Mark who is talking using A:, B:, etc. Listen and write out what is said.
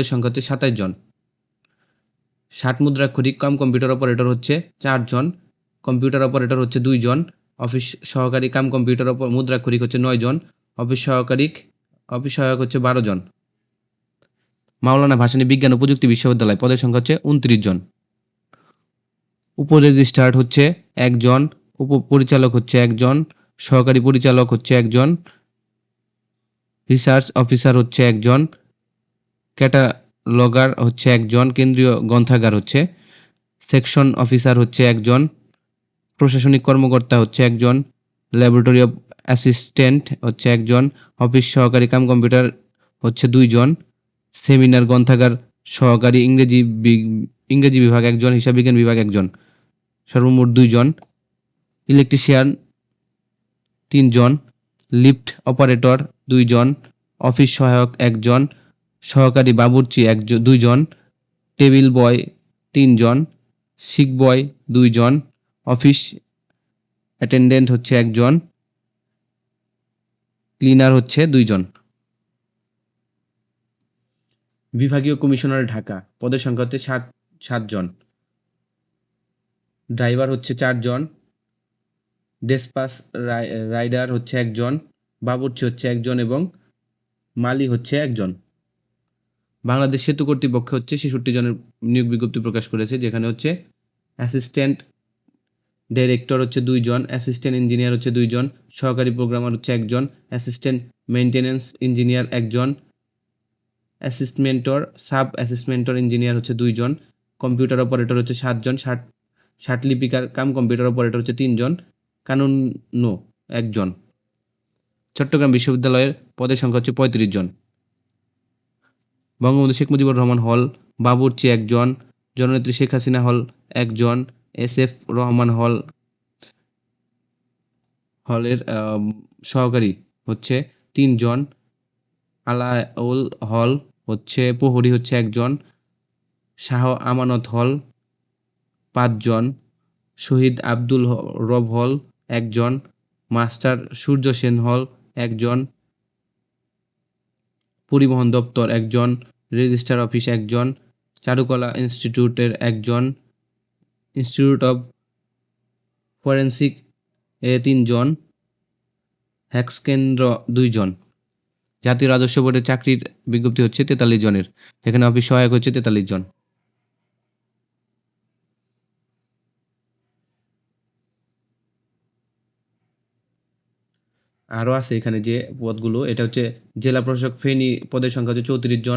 A: এর সংখ্যা হচ্ছে সাতাশ জন ষাট মুদ্রাক্ষরিক কাম কম্পিউটার অপারেটর হচ্ছে চারজন কম্পিউটার অপারেটর হচ্ছে দুইজন অফিস সহকারী কাম কম্পিউটার মুদ্রা ক্ষরিক হচ্ছে জন অফিস সহকারিক অফিস সহায়ক হচ্ছে বারো জন মাওলানা ভাসানী বিজ্ঞান ও প্রযুক্তি বিশ্ববিদ্যালয় পদের সংখ্যা হচ্ছে উনত্রিশ জন উপরেজিস্ট্রার্ড হচ্ছে একজন উপপরিচালক হচ্ছে একজন সহকারী পরিচালক হচ্ছে একজন রিসার্চ অফিসার হচ্ছে একজন ক্যাটালগার হচ্ছে একজন কেন্দ্রীয় গ্রন্থাগার হচ্ছে সেকশন অফিসার হচ্ছে একজন প্রশাসনিক কর্মকর্তা হচ্ছে একজন ল্যাবরেটরি অফ অ্যাসিস্ট্যান্ট হচ্ছে একজন অফিস সহকারী কাম কম্পিউটার হচ্ছে দুইজন সেমিনার গ্রন্থাগার সহকারী ইংরেজি ইংরেজি বিভাগ একজন হিসাব বিজ্ঞান বিভাগ একজন সর্বমোট দুইজন ইলেকট্রিশিয়ান তিনজন লিফট অপারেটর দুইজন অফিস সহায়ক একজন সহকারী বাবুর্চি একজন দুইজন টেবিল বয় তিনজন শিক বয় দুইজন অফিস অ্যাটেন্ডেন্ট হচ্ছে একজন ক্লিনার হচ্ছে দুইজন বিভাগীয় কমিশনার ঢাকা পদের সংখ্যা হচ্ছে সাত সাতজন ড্রাইভার হচ্ছে চারজন ডেসপাস রাইডার হচ্ছে একজন বাবুর্চি হচ্ছে একজন এবং মালি হচ্ছে একজন বাংলাদেশ সেতু কর্তৃপক্ষ হচ্ছে ছেষট্টি জনের নিয়োগ বিজ্ঞপ্তি প্রকাশ করেছে যেখানে হচ্ছে অ্যাসিস্ট্যান্ট ডাইরেক্টর হচ্ছে দুইজন অ্যাসিস্ট্যান্ট ইঞ্জিনিয়ার হচ্ছে দুইজন সহকারী প্রোগ্রামার হচ্ছে একজন অ্যাসিস্ট্যান্ট মেনটেন্যান্স ইঞ্জিনিয়ার একজন অ্যাসিস্টমেন্টর সাব অ্যাসিস্টমেন্টর ইঞ্জিনিয়ার হচ্ছে দুইজন কম্পিউটার অপারেটর হচ্ছে সাতজন ষাট ষাটলিপিকার কাম কম্পিউটার অপারেটর হচ্ছে তিনজন কানুন নো একজন চট্টগ্রাম বিশ্ববিদ্যালয়ের পদের সংখ্যা হচ্ছে পঁয়ত্রিশ জন বঙ্গবন্ধু শেখ মুজিবুর রহমান হল বাবুরচি একজন জননেত্রী শেখ হাসিনা হল একজন এস এফ রহমান হল হলের সহকারী হচ্ছে তিনজন আলাউল হল হচ্ছে প্রহরী হচ্ছে একজন শাহ আমানত হল পাঁচজন শহীদ আব্দুল রব হল একজন মাস্টার সূর্য সেন হল একজন পরিবহন দপ্তর একজন রেজিস্টার অফিস একজন চারুকলা ইনস্টিটিউটের একজন ইনস্টিটিউট অফ ফরেন্সিক এ তিনজন হ্যাক্স কেন্দ্র দুইজন জাতীয় রাজস্ব বোর্ডের চাকরির বিজ্ঞপ্তি হচ্ছে তেতাল্লিশ জনের এখানে অফিস সহায়ক হচ্ছে তেতাল্লিশ জন আরও আছে এখানে যে পদগুলো এটা হচ্ছে জেলা প্রশাসক ফেনী পদের সংখ্যা হচ্ছে চৌত্রিশ জন